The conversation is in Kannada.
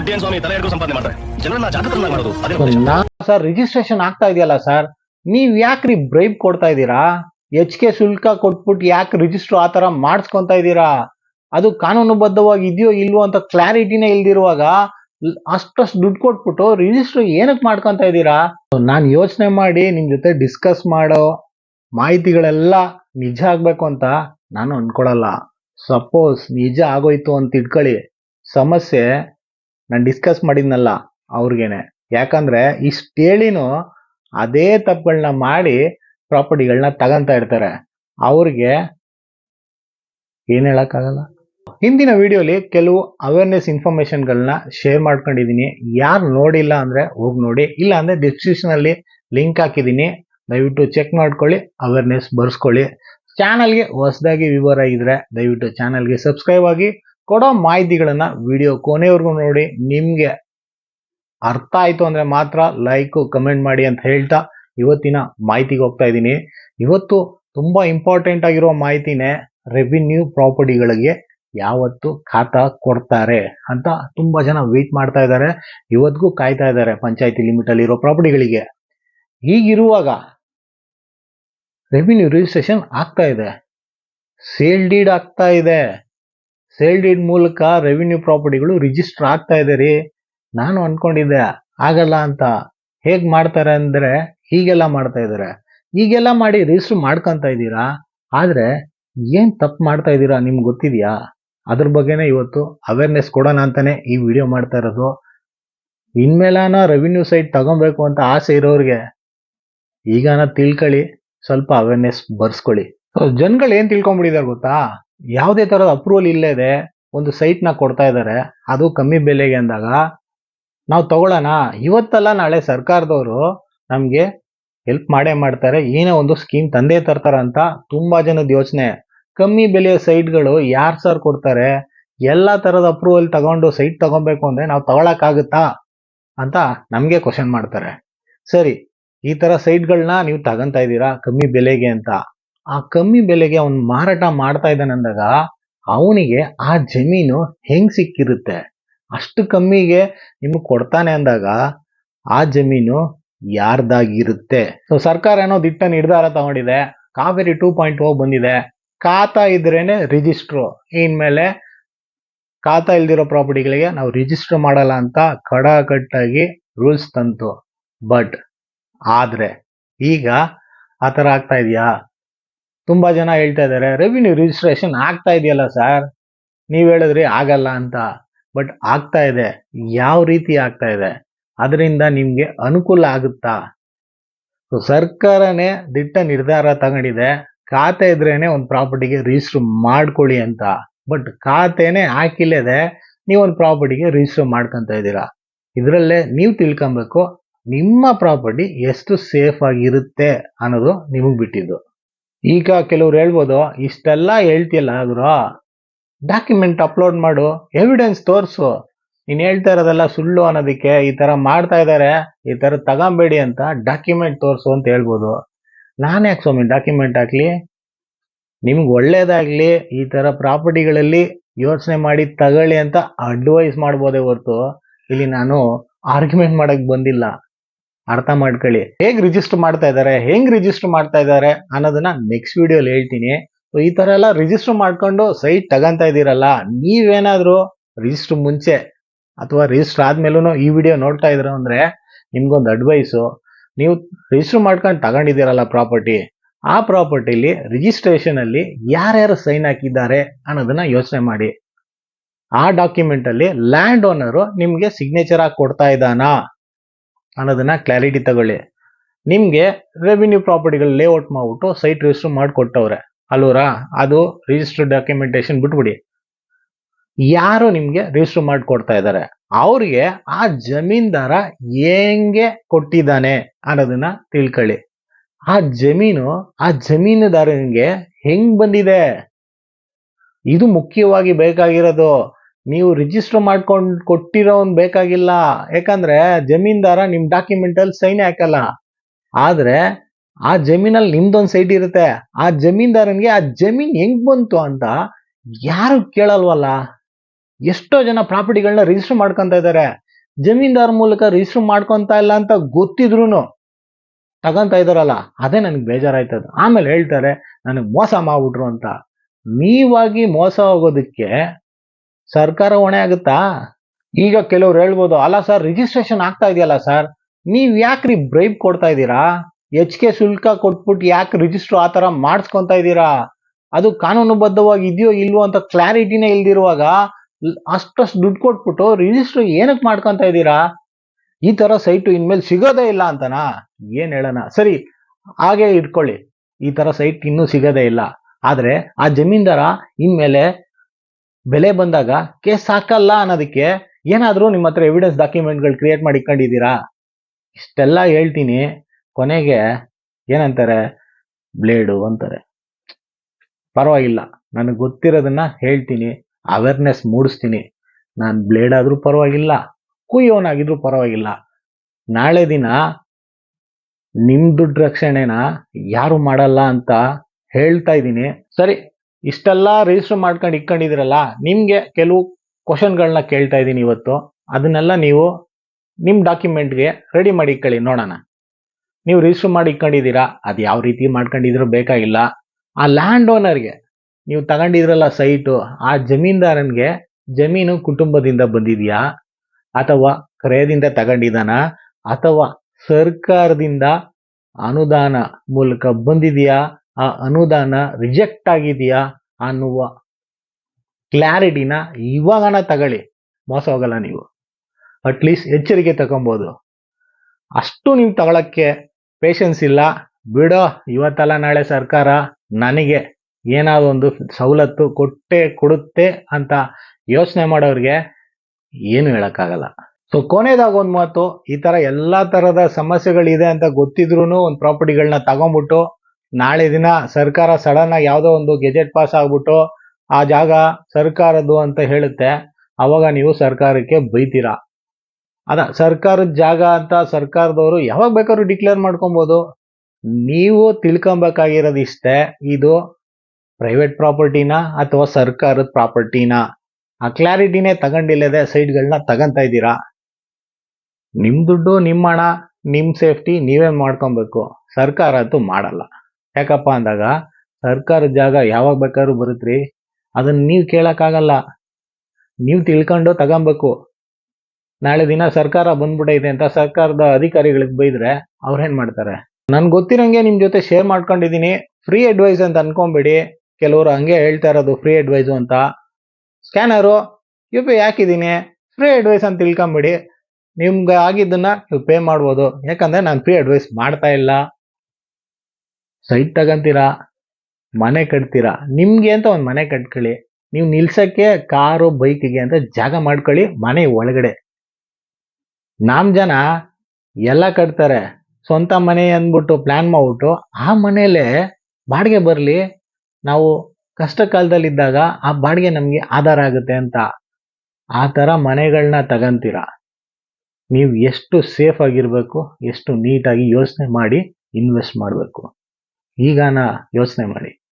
ದುಡ್ಡೇನ್ ಸ್ವಾಮಿ ತಲೆ ಹಿಡ್ಕೊಂಡು ಸಂಪಾದನೆ ಮಾಡ್ತಾರೆ. ಜನರನ್ನ ಜಾಗೃತರನ್ನಾಗಿ ಮಾಡೋದು ಅದೇ So, ನಾ ಸರ್ ರಿಜಿಸ್ಟ್ರೇಷನ್ ಆಗ್ತಾ ಇದೆಯಲ್ಲ ಸರ್? ನೀವ್ ಯಾಕ್ರಿ ಬ್ರೈಬ್ ಕೊಡ್ತಾ ಇದ್ದೀರಾ? ಕೆ ಶುಲ್ಕ ಕೊಟ್ಬಿಟ್ಟು ಯಾಕೆ ರಿಜಿಸ್ಟರ್ ಆ ತರ ಮಾಡಿಸ್ಕೊಂತ ಇದ್ದೀರಾ? ಅದು ಕಾನೂನುಬದ್ಧವಾಗಿ ಇದೆಯೋ ಇಲ್ವೋ ಅಂತ ಕ್ಲಾರಿಟಿನೇ ಇಲ್ದಿರುವಾಗ ಅಷ್ಟಷ್ಟು ದುಡ್ಡು ಕೊಟ್ಬಿಟ್ಟು ರಿಜಿಸ್ಟರ್ ಏನಕ್ಕೆ ಮಾಡ್ಕೊಂತ ಇದ್ದೀರಾ? ನಾನು ಯೋಚನೆ ಮಾಡಿ ನಿಮ್ ಜೊತೆ ಡಿಸ್ಕಸ್ ಮಾಡೋ ಮಾಹಿತಿಗಳೆಲ್ಲ ನಿಜ ಆಗ್ಬೇಕು ಅಂತ ನಾನು ಅನ್ಕೊಳಲ್ಲ. ಸಪೋಸ್ ನಿಜ ಆಗೋಯ್ತು ಅಂತ ಇಟ್ಕೊಳ್ಳಿ. ಸಮಸ್ಯೆ ನಾನು ಡಿಸ್ಕಸ್ ಮಾಡಿದ್ನಲ್ಲ ಅವ್ರಿಗೇನೆ. ಯಾಕಂದ್ರೆ ಇಷ್ಟು ಹೇಳಿನೂ ಅದೇ ತಪ್ಪುಗಳನ್ನ ಮಾಡಿ ಪ್ರಾಪರ್ಟಿಗಳನ್ನ ತಗಂತ ಇರ್ತಾರೆ. ಅವ್ರಿಗೆ ಏನು ಹೇಳೋಕ್ಕಾಗಲ್ಲ. ಹಿಂದಿನ ವಿಡಿಯೋಲಿ ಕೆಲವು ಅವೇರ್ನೆಸ್ ಇನ್ಫಾರ್ಮೇಶನ್ಗಳನ್ನ ಶೇರ್ ಮಾಡ್ಕೊಂಡಿದ್ದೀನಿ ಯಾರು ನೋಡಿಲ್ಲ ಅಂದ್ರೆ ಹೋಗಿ ನೋಡಿ. ಇಲ್ಲ ಅಂದ್ರೆ ಡಿಸ್ಕ್ರಿಪ್ಷನ್ ಅಲ್ಲಿ ಲಿಂಕ್ ಹಾಕಿದೀನಿ. ದಯವಿಟ್ಟು ಚೆಕ್ ಮಾಡ್ಕೊಳ್ಳಿ ಅವೇರ್ನೆಸ್ ಬರ್ಸ್ಕೊಳ್ಳಿ. ಚಾನಲ್ಗೆ ಹೊಸದಾಗಿ ವಿವರ ಇದ್ರೆ ದಯವಿಟ್ಟು ಚಾನಲ್ಗೆ ಸಬ್ಸ್ಕ್ರೈಬ್ ಆಗಿ. ಕೊಡೋ ಮಾಹಿತಿಗಳನ್ನು ವಿಡಿಯೋ ಕೊನೆವರೆಗೂ ನೋಡಿ. ನಿಮಗೆ ಅರ್ಥ ಆಯಿತು ಅಂದರೆ ಮಾತ್ರ ಲೈಕು ಕಮೆಂಟ್ ಮಾಡಿ ಅಂತ ಹೇಳ್ತಾ ಇವತ್ತಿನ ಮಾಹಿತಿಗೆ ಹೋಗ್ತಾ ಇದ್ದೀನಿ. ಇವತ್ತು ತುಂಬ ಇಂಪಾರ್ಟೆಂಟ್ ಆಗಿರೋ ಮಾಹಿತಿನೇ ರೆವಿನ್ಯೂ ಪ್ರಾಪರ್ಟಿಗಳಿಗೆ ಯಾವತ್ತು ಖಾತಾ ಕೊಡ್ತಾರೆ ಅಂತ ತುಂಬ ಜನ ವೇಟ್ ಮಾಡ್ತಾ ಇದ್ದಾರೆ. ಇವತ್ತಿಗೂ ಕಾಯ್ತಾ ಇದ್ದಾರೆ ಪಂಚಾಯತಿ ಲಿಮಿಟ್ ಅಲ್ಲಿ ಇರೋ ಪ್ರಾಪರ್ಟಿಗಳಿಗೆ ಈಗಿರುವಾಗ ರೆವಿನ್ಯೂ ರಿಜಿಸ್ಟ್ರೇಷನ್ ಆಗ್ತಾ ಇದೆ. ಸೇಲ್ ಡೀಡ್ ಆಗ್ತಾ ಇದೆ. ಸೇಲ್ ಡೀಡ್ ಮೂಲಕ ರೆವಿನ್ಯೂ ಪ್ರಾಪರ್ಟಿಗಳು ರಿಜಿಸ್ಟರ್ ಆಗ್ತಾ ಇದೆ ರೀ. ನಾನು ಅನ್ಕೊಂಡಿದ್ದೆ, ಆಗಲ್ಲ ಅಂತ. ಹೇಗ್ ಮಾಡ್ತಾರೆ ಅಂದ್ರೆ ಹೀಗೆಲ್ಲ ಮಾಡ್ತಾ ಇದಾರೆ ಹೀಗೆಲ್ಲ ಮಾಡಿ ರಿಜಿಸ್ಟರ್ ಮಾಡ್ಕೊಂತ ಇದ್ದೀರಾ? ಆದ್ರೆ ಏನ್ ತಪ್ಪು ಮಾಡ್ತಾ ಇದ್ದೀರಾ ನಿಮ್ಗೆ ಗೊತ್ತಿದ್ಯಾ? ಅದ್ರ ಬಗ್ಗೆನೇ ಇವತ್ತು ಅವೇರ್ನೆಸ್ ಕೊಡೋಣ ಅಂತಾನೆ ಈ ವಿಡಿಯೋ ಮಾಡ್ತಾ ಇರೋದು. ಇನ್ಮೇಲಾನ ರೆವಿನ್ಯೂ ಸೈಟ್ ತಗೊಬೇಕು ಅಂತ ಆಸೆ ಇರೋರಿಗೆ ಈಗಾನ ತಿಳ್ಕೊಳ್ಳಿ, ಸ್ವಲ್ಪ ಅವೇರ್ನೆಸ್ ಬರ್ಸ್ಕೊಳ್ಳಿ. ಜನಗಳು ಏನು ತಿಳ್ಕೊಂಡ್ಬಿಟ್ಟಿದಾರೆ ಗೊತ್ತಾ? ಯಾವುದೇ ಥರದ ಅಪ್ರೂವಲ್ ಇಲ್ಲದೆ ಒಂದು ಸೈಟ್ನ ಕೊಡ್ತಾ ಇದ್ದಾರೆ ಅದು ಕಮ್ಮಿ ಬೆಲೆಗೆ ಅಂದಾಗ ನಾವು ತಗೊಳ್ಳೋಣ. ಇವತ್ತಲ್ಲ ನಾಳೆ ಸರ್ಕಾರದವರು ನಮಗೆ ಹೆಲ್ಪ್ ಮಾಡೇ ಮಾಡ್ತಾರೆ. ಏನೋ ಒಂದು ಸ್ಕೀಮ್ ತಂದೆ ತರ್ತಾರಂತ ತುಂಬ ಜನದ ಯೋಚನೆ. ಕಮ್ಮಿ ಬೆಲೆಯ ಸೈಟ್ಗಳು ಯಾರು ಸರ್ ಕೊಡ್ತಾರೆ? ಎಲ್ಲ ಥರದ ಅಪ್ರೂವಲ್ ತಗೊಂಡು ಸೈಟ್ ತಗೊಬೇಕು ಅಂದರೆ ನಾವು ತಗೊಳಕ್ಕಾಗುತ್ತಾ ಅಂತ ನಮಗೆ ಕ್ವಶನ್ ಮಾಡ್ತಾರೆ. ಸರಿ, ಈ ಥರ ಸೈಟ್ಗಳನ್ನ ನೀವು ತಗೊತಾ ಇದ್ದೀರಾ ಕಮ್ಮಿ ಬೆಲೆಗೆ ಅಂತ? ಆ ಕಮ್ಮಿ ಬೆಲೆಗೆ ಅವನ್ ಮಾರಾಟ ಮಾಡ್ತಾ ಇದ್ದಾನೆ ಅಂದಾಗ ಅವನಿಗೆ ಆ ಜಮೀನು ಹೆಂಗ್ ಸಿಕ್ಕಿರುತ್ತೆ? ಅಷ್ಟು ಕಮ್ಮಿಗೆ ನಿಮ್ಗೆ ಕೊಡ್ತಾನೆ ಅಂದಾಗ ಆ ಜಮೀನು ಯಾರ್ದಾಗಿರುತ್ತೆ? ಸೊ ಸರ್ಕಾರ ಏನೋ ದಿಟ್ಟ ನಿರ್ಧಾರ ತಗೊಂಡಿದೆ. ಕಾವೇರಿ ಟೂ ಪಾಯಿಂಟ್ ಓ ಬಂದಿದೆ. ಖಾತಾ ಇದ್ರೇನೆ ರಿಜಿಸ್ಟ್ರು ಇನ್ಮೇಲೆ ಖಾತಾ ಇಲ್ದಿರೋ ಪ್ರಾಪರ್ಟಿಗಳಿಗೆ ನಾವು ರಿಜಿಸ್ಟರ್ ಮಾಡಲ್ಲ ಅಂತ ಕಡಾಕಟ್ಟಾಗಿ ರೂಲ್ಸ್ ತಂತು. ಬಟ್ ಆದ್ರೆ ಈಗ ಆ ಥರ ಆಗ್ತಾ ಇದೆಯಾ? ತುಂಬಾ ಜನ ಹೇಳ್ತಾ ಇದ್ದಾರೆ ರೆವಿನ್ಯೂ ರಿಜಿಸ್ಟ್ರೇಷನ್ ಆಗ್ತಾ ಇದೆಯಲ್ಲ ಸರ್ ನೀವು ಹೇಳಿದ್ರಿ ಆಗಲ್ಲ ಅಂತ. ಬಟ್ ಆಗ್ತಾ ಇದೆ, ಯಾವ ರೀತಿ ಆಗ್ತಾ ಇದೆ? ಅದರಿಂದ ನಿಮಗೆ ಅನುಕೂಲ ಆಗುತ್ತಾ? ಸೊ ಸರ್ಕಾರನೇ ದಿಟ್ಟ ನಿರ್ಧಾರ ತಗೊಂಡಿದೆ, ಖಾತೆ ಇದ್ರೇನೆ ಒಂದು ಪ್ರಾಪರ್ಟಿಗೆ ರಿಜಿಸ್ಟರ್ ಮಾಡ್ಕೊಳ್ಳಿ ಅಂತ. ಬಟ್ ಖಾತೆನೆ ಹಾಕಿಲ್ಲದೆ ನೀವು ಒಂದು ಪ್ರಾಪರ್ಟಿಗೆ ರಿಜಿಸ್ಟರ್ ಮಾಡ್ಕೊಂತ ಇದ್ದೀರಾ? ಇದರಲ್ಲೇ ನೀವು ತಿಳ್ಕೊಬೇಕು, ನಿಮ್ಮ ಪ್ರಾಪರ್ಟಿ ಎಷ್ಟು ಸೇಫ್ ಆಗಿರುತ್ತೆ ಅನ್ನೋದು ನಿಮಗೆ ಬಿಟ್ಟಿದ್ದು. ಈಗ ಕೆಲವ್ರು ಹೇಳ್ಬೋದು, ಇಷ್ಟೆಲ್ಲ ಹೇಳ್ತಿಯಲ್ಲ ಗುರು. ಡಾಕ್ಯುಮೆಂಟ್ ಅಪ್ಲೋಡ್ ಮಾಡು ಎವಿಡೆನ್ಸ್ ತೋರಿಸು. ನೀನ್ ಹೇಳ್ತಾ ಇರೋದೆಲ್ಲ ಸುಳ್ಳು ಅನ್ನೋದಕ್ಕೆ ಈ ತರ ಮಾಡ್ತಾ ಇದ್ದಾರೆ ಈ ತರ ತಗೊಂಬೇಡಿ ಅಂತ ಡಾಕ್ಯುಮೆಂಟ್ ತೋರಿಸು ಅಂತ ಹೇಳ್ಬೋದು. ನಾನು ಯಾಕೆ ಸ್ವಾಮಿ ಡಾಕ್ಯುಮೆಂಟ್ ಹಾಕ್ಲಿ? ನಿಮ್ಗೆ ಒಳ್ಳೇದಾಗ್ಲಿ, ಈ ತರ ಪ್ರಾಪರ್ಟಿಗಳಲ್ಲಿ ಯೋಚನೆ ಮಾಡಿ ತಗೊಳ್ಳಿ ಅಂತ ಅಡ್ವೈಸ್ ಮಾಡ್ಬೋದೇ ಹೊರತು. ಇಲ್ಲಿ ನಾನು ಆರ್ಗ್ಯುಮೆಂಟ್ ಮಾಡಕ್ ಬಂದಿಲ್ಲ. ಅರ್ಥ ಮಾಡ್ಕೊಳ್ಳಿ. ಹೇಗ್ ರಿಜಿಸ್ಟರ್ ಮಾಡ್ತಾ ಇದ್ದಾರೆ ಹೆಂಗ್ ರಿಜಿಸ್ಟರ್ ಮಾಡ್ತಾ ಇದ್ದಾರೆ ಅನ್ನೋದನ್ನ ನೆಕ್ಸ್ಟ್ ವಿಡಿಯೋಲಿ ಹೇಳ್ತೀನಿ. ಸೊ ಈ ತರ ಎಲ್ಲ ರಿಜಿಸ್ಟರ್ ಮಾಡ್ಕೊಂಡು ಸೈಟ್ ತಗೊಂತ ಇದೀರಲ್ಲ ನೀವೇನಾದ್ರೂ ರಿಜಿಸ್ಟರ್ ಮುಂಚೆ ಅಥವಾ ರಿಜಿಸ್ಟರ್ ಆದ್ಮೇಲೂ ಈ ವಿಡಿಯೋ ನೋಡ್ತಾ ಇದ್ರು ಅಂದ್ರೆ ನಿಮ್ಗೊಂದು ಅಡ್ವೈಸು ನೀವು ರಿಜಿಸ್ಟರ್ ಮಾಡ್ಕೊಂಡು ತಗೊಂಡಿದ್ದೀರಲ್ಲ ಪ್ರಾಪರ್ಟಿ ಆ ಪ್ರಾಪರ್ಟಿಲಿ ರಿಜಿಸ್ಟ್ರೇಷನ್ ಅಲ್ಲಿ ಯಾರ್ಯಾರು ಸೈನ್ ಹಾಕಿದ್ದಾರೆ ಅನ್ನೋದನ್ನ ಯೋಚನೆ ಮಾಡಿ. ಆ ಡಾಕ್ಯುಮೆಂಟ್ ಅಲ್ಲಿ ಲ್ಯಾಂಡ್ ಓನರು ನಿಮ್ಗೆ ಸಿಗ್ನೇಚರ್ ಆಗಿ ಕೊಡ್ತಾ ಇದ್ದಾನಾ? ಅನ್ನೋದನ್ನ ಕ್ಲಾರಿಟಿ ತಗೊಳ್ಳಿ. ನಿಮ್ಗೆ ರೆವಿನ್ಯೂ ಪ್ರಾಪರ್ಟಿಗಳು ಲೇಔಟ್ ಮಾಡ್ಬಿಟ್ಟು ಸೈಟ್ ರಿಜಿಸ್ಟರ್ ಮಾಡಿಕೊಟ್ಟವ್ರೆ. ಅಲ್ವರಾ ಅದು ರಿಜಿಸ್ಟರ್ಡ್ ಡಾಕ್ಯುಮೆಂಟೇಶನ್ ಬಿಟ್ಬಿಡಿ. ಯಾರು ನಿಮ್ಗೆ ರಿಜಿಸ್ಟರ್ ಮಾಡಿಕೊಡ್ತಾ ಇದ್ದಾರೆ ಅವ್ರಿಗೆ ಆ ಜಮೀನ್ದಾರ ಹೆಂಗೆ ಕೊಟ್ಟಿದ್ದಾನೆ ಅನ್ನೋದನ್ನ ತಿಳ್ಕೊಳ್ಳಿ. ಆ ಜಮೀನು, ಆ ಜಮೀನುದಾರನಿಗೆ ಹೆಂಗ್ ಬಂದಿದೆ? ಇದು ಮುಖ್ಯವಾಗಿ ಬೇಕಾಗಿರೋದು. ನೀವು ರಿಜಿಸ್ಟರ್ ಮಾಡ್ಕೊಂಡು ಕೊಟ್ಟಿರೋನ್ ಬೇಕಾಗಿಲ್ಲ. ಯಾಕಂದ್ರೆ ಜಮೀನ್ದಾರ ನಿಮ್ ಡಾಕ್ಯುಮೆಂಟ್ ಅಲ್ಲಿ ಸೈನ್ ಹಾಕಲ್ಲ. ಆದ್ರೆ ಆ ಜಮೀನಲ್ಲಿ ನಿಮ್ದೊಂದು ಸೈಟ್ ಇರುತ್ತೆ. ಆ ಜಮೀನ್ದಾರನ್ಗೆ ಆ ಜಮೀನ್ ಹೆಂಗ್ ಬಂತು ಅಂತ ಯಾರು ಕೇಳಲ್ವಲ್ಲ. ಎಷ್ಟೋ ಜನ ಪ್ರಾಪರ್ಟಿಗಳನ್ನ ರಿಜಿಸ್ಟರ್ ಮಾಡ್ಕೊಂತ ಇದ್ದಾರೆ ಜಮೀನ್ದಾರ ಮೂಲಕ ರಿಜಿಸ್ಟರ್ ಮಾಡ್ಕೊಂತ ಇಲ್ಲ ಅಂತ ಗೊತ್ತಿದ್ರು ತಗೊಂತ ಇದಾರಲ್ಲ. ಅದೇ ನನಗೆ ಬೇಜಾರಾಯ್ತದ. ಆಮೇಲೆ ಹೇಳ್ತಾರೆ, ನನಗೆ ಮೋಸ ಮಾಡ್ಬಿಟ್ರು ಅಂತ. ನೀವಾಗಿ ಮೋಸ ಹೋಗೋದಕ್ಕೆ ಸರ್ಕಾರ ಹೊಣೆ ಆಗುತ್ತಾ? ಈಗ ಕೆಲವ್ರು ಹೇಳ್ಬೋದು, ಅಲ್ಲ ಸರ್ ರಿಜಿಸ್ಟ್ರೇಷನ್ ಆಗ್ತಾ ಇದೆಯಲ್ಲ ಸರ್, ನೀವ್ ಯಾಕ್ರಿ ಬ್ರೈಬ್ ಕೊಡ್ತಾ ಇದ್ದೀರಾ? ಎಚ್ ಕೆ ಶುಲ್ಕ ಕೊಟ್ಬಿಟ್ಟು ಯಾಕೆ ರಿಜಿಸ್ಟರ್ ಆ ತರ ಮಾಡಿಸ್ಕೊಂತ ಇದ್ದೀರಾ? ಅದು ಕಾನೂನುಬದ್ಧವಾಗಿ ಇದೆಯೋ ಇಲ್ವೋ ಅಂತ ಕ್ಲಾರಿಟಿನೇ ಇಲ್ದಿರುವಾಗ ಅಷ್ಟಷ್ಟು ದುಡ್ಡು ಕೊಟ್ಬಿಟ್ಟು ರಿಜಿಸ್ಟರ್ ಏನಕ್ಕೆ ಮಾಡ್ಕೊತಾ ಇದ್ದೀರಾ? ಈ ತರ ಸೈಟು ಇನ್ಮೇಲೆ ಸಿಗೋದೇ ಇಲ್ಲ ಅಂತನಾ? ಏನ್ ಹೇಳೋಣ? ಸರಿ, ಹಾಗೆ ಇಟ್ಕೊಳ್ಳಿ. ಈ ತರ ಸೈಟ್ ಇನ್ನೂ ಸಿಗೋದೇ ಇಲ್ಲ. ಆದ್ರೆ ಆ ಜಮೀನ್ದಾರ ಇನ್ಮೇಲೆ ಬೆಲೆ ಬಂದಾಗ ಕೇಸ್ ಹಾಕಲ್ಲ ಅನ್ನೋದಕ್ಕೆ ಏನಾದರೂ ನಿಮ್ಮ ಹತ್ರ ಎವಿಡೆನ್ಸ್ ಡಾಕ್ಯುಮೆಂಟ್ಗಳು ಕ್ರಿಯೇಟ್ ಮಾಡಿ ಇಟ್ಕೊಂಡಿದ್ದೀರಾ? ಇಷ್ಟೆಲ್ಲ ಹೇಳ್ತೀನಿ. ಕೊನೆಗೆ ಏನಂತಾರೆ? ಬ್ಲೇಡು ಅಂತಾರೆ. ಪರವಾಗಿಲ್ಲ. ನನಗೆ ಗೊತ್ತಿರೋದನ್ನ ಹೇಳ್ತೀನಿ. ಅವೇರ್ನೆಸ್ ಮೂಡಿಸ್ತೀನಿ. ನಾನು ಬ್ಲೇಡ್ ಆದರೂ ಪರವಾಗಿಲ್ಲ. ಕುಯ್ಯೋನಾಗಿದ್ರೂ ಪರವಾಗಿಲ್ಲ. ನಾಳೆ ದಿನ ನಿಮ್ಮ ದುಡ್ಡು ರಕ್ಷಣೆನ ಯಾರು ಮಾಡಲ್ಲ ಅಂತ ಹೇಳ್ತಾ ಇದ್ದೀನಿ. ಸರಿ. ಇಷ್ಟೆಲ್ಲ ರಿಜಿಸ್ಟರ್ ಮಾಡ್ಕೊಂಡು ಇಟ್ಕೊಂಡಿದ್ದೀರಲ್ಲ, ನಿಮಗೆ ಕೆಲವು ಕ್ವಶನ್ಗಳನ್ನ ಕೇಳ್ತಾ ಇದ್ದೀನಿ ಇವತ್ತು. ಅದನ್ನೆಲ್ಲ ನೀವು ನಿಮ್ಮ ಡಾಕ್ಯುಮೆಂಟ್ಗೆ ರೆಡಿ ಮಾಡಿ ಇಟ್ಕೊಳ್ಳಿ, ನೋಡೋಣ. ನೀವು ರಿಜಿಸ್ಟರ್ ಮಾಡಿ ಇಟ್ಕೊಂಡಿದ್ದೀರಾ? ಅದು ಯಾವ ರೀತಿ ಮಾಡ್ಕೊಂಡಿದ್ರು ಬೇಕಾಗಿಲ್ಲ ಆ ಲ್ಯಾಂಡ್ ಓನರ್ಗೆ ನೀವು ತಗೊಂಡಿದ್ರಲ್ಲ ಸೈಟು ಆ ಜಮೀನ್ದಾರನ್ಗೆ ಜಮೀನು ಕುಟುಂಬದಿಂದ ಬಂದಿದೆಯಾ? ಅಥವಾ ಕ್ರಯದಿಂದ ತಗೊಂಡಿದ್ದಾನ? ಅಥವಾ ಸರ್ಕಾರದಿಂದ ಅನುದಾನ ಮೂಲಕ ಬಂದಿದೆಯಾ? ಆ ಅನುದಾನ ರಿಜೆಕ್ಟ್ ಆಗಿದೆಯಾ ಅನ್ನುವ ಕ್ಲಾರಿಟಿನ ಇವಾಗನ ತಗೊಳ್ಳಿ. ಮೋಸ ಹೋಗಲ್ಲ ನೀವು. ಅಟ್ಲೀಸ್ಟ್ ಎಚ್ಚರಿಕೆ ತಗೊಬೋದು ಅಷ್ಟು ನೀವು ತಗೊಳಕ್ಕೆ ಪೇಷನ್ಸ್ ಇಲ್ಲ. ಬಿಡೋ, ಇವತ್ತಲ್ಲ ನಾಳೆ ಸರ್ಕಾರ ನನಗೆ ಏನಾದ್ರು ಒಂದು ಸವಲತ್ತು ಕೊಟ್ಟೆ, ಕೊಡುತ್ತೆ ಅಂತ ಯೋಚನೆ ಮಾಡೋರಿಗೆ ಏನು ಹೇಳೋಕ್ಕಾಗಲ್ಲ. ಸೊ ಕೊನೆದಾಗ ಒಂದು ಮಾತು, ಈ ತರ ಎಲ್ಲಾ ತರದ ಸಮಸ್ಯೆಗಳಿದೆ ಅಂತ ಗೊತ್ತಿದ್ರೂ ಒಂದು ಪ್ರಾಪರ್ಟಿಗಳನ್ನ ತಗೊಂಡ್ಬಿಟ್ಟು ನಾಳೆ ದಿನ ಸರ್ಕಾರ ಸಡನ್ ಆಗಿ ಯಾವುದೋ ಒಂದು ಗೆಜೆಟ್ ಪಾಸ್ ಆಗ್ಬಿಟ್ಟು ಆ ಜಾಗ ಸರ್ಕಾರದ್ದು ಅಂತ ಹೇಳುತ್ತೆ, ಅವಾಗ ನೀವು ಸರ್ಕಾರಕ್ಕೆ ಬೈತೀರಾ? ಅದ ಸರ್ಕಾರದ ಜಾಗ ಅಂತ ಸರ್ಕಾರದವರು ಯಾವಾಗ ಬೇಕಾದ್ರೂ ಡಿಕ್ಲೇರ್ ಮಾಡ್ಕೊಬೋದು. ನೀವು ತಿಳ್ಕೊಬೇಕಾಗಿರೋದು ಇಷ್ಟೇ ಇದು ಪ್ರೈವೇಟ್ ಪ್ರಾಪರ್ಟಿನ ಅಥವಾ ಸರ್ಕಾರದ ಪ್ರಾಪರ್ಟಿನ ಆ ಕ್ಲಾರಿಟಿನೇ ತಗೊಂಡಿಲ್ಲದೆ ಸೈಟ್ಗಳನ್ನ ತಗೊಂತ ಇದ್ದೀರಾ? ನಿಮ್ಮ ದುಡ್ಡು ನಿಮ್ಮ ಹಣ ನಿಮ್ಮ ಸೇಫ್ಟಿ ನೀವೇ ಮಾಡ್ಕೊಬೇಕು. ಸರ್ಕಾರ ಅಂತೂ ಮಾಡಲ್ಲ. ಯಾಕಪ್ಪ ಅಂದಾಗ ಸರ್ಕಾರದ ಜಾಗ ಯಾವಾಗ ಬೇಕಾದ್ರೂ ಬರುತ್ತ್ರಿ ಅದನ್ನ ನೀವು ಕೇಳಕ್ಕಾಗಲ್ಲ. ನೀವು ತಿಳ್ಕೊಂಡು ತಗೊಬೇಕು. ನಾಳೆ ದಿನ ಸರ್ಕಾರ ಬಂದ್ಬಿಟ್ಟೈತೆ ಅಂತ ಸರ್ಕಾರದ ಅಧಿಕಾರಿಗಳಿಗೆ ಬೈದ್ರೆ ಅವ್ರೇನ್ ಮಾಡ್ತಾರೆ? ನನ್ಗೆ ಗೊತ್ತಿರಂಗೆ ನಿಮ್ ಜೊತೆ ಶೇರ್ ಮಾಡ್ಕೊಂಡಿದೀನಿ. ಫ್ರೀ ಅಡ್ವೈಸ್ ಅಂತ ಅನ್ಕೊಂಬೇಡಿ. ಕೆಲವರು ಹಂಗೆ ಹೇಳ್ತಾ ಇರೋದು ಫ್ರೀ ಅಡ್ವೈಸು ಅಂತ. ಸ್ಕ್ಯಾನರು ಯು ಪಿ ಹಾಕಿದ್ದೀನಿ ಫ್ರೀ ಅಡ್ವೈಸ್ ಅಂತ ತಿಳ್ಕೊಂಬಿಡಿ. ನಿಮ್ಗೆ ಆಗಿದ್ದನ್ನ ನೀವು ಪೇ ಮಾಡ್ಬೋದು. ಯಾಕಂದ್ರೆ ನಾನು ಫ್ರೀ ಅಡ್ವೈಸ್ ಮಾಡ್ತಾ ಇಲ್ಲ. ಸೈಟ್ ತಗಂತೀರಾ? ಮನೆ ಕಟ್ತೀರಾ? ನಿಮಗೆ ಅಂತ ಒಂದು ಮನೆ ಕಟ್ಕೊಳ್ಳಿ. ನೀವು ನಿಲ್ಸಕ್ಕೆ ಕಾರು, ಬೈಕಿಗೆ ಅಂತ ಜಾಗ ಮಾಡ್ಕೊಳ್ಳಿ ಮನೆ ಒಳಗಡೆ. ನಮ್ಮ ಜನ ಎಲ್ಲ ಕಟ್ತಾರೆ. ಸ್ವಂತ ಮನೆ ಅಂದ್ಬಿಟ್ಟು ಪ್ಲಾನ್ ಮಾಡ್ಬಿಟ್ಟು ಆ ಮನೆಯಲ್ಲೇ ಬಾಡಿಗೆ ಬರಲಿ. ನಾವು ಕಷ್ಟ ಕಾಲದಲ್ಲಿದ್ದಾಗ ಆ ಬಾಡಿಗೆ ನಮಗೆ ಆಧಾರ ಆಗುತ್ತೆ ಅಂತ. ಆ ಥರ ಮನೆಗಳನ್ನ ತಗಂತೀರ? ನೀವು ಎಷ್ಟು ಸೇಫ್ ಆಗಿರಬೇಕು, ಎಷ್ಟು ನೀಟಾಗಿ ಯೋಚನೆ ಮಾಡಿ ಇನ್ವೆಸ್ಟ್ ಮಾಡಬೇಕು. いいがな、よしねまり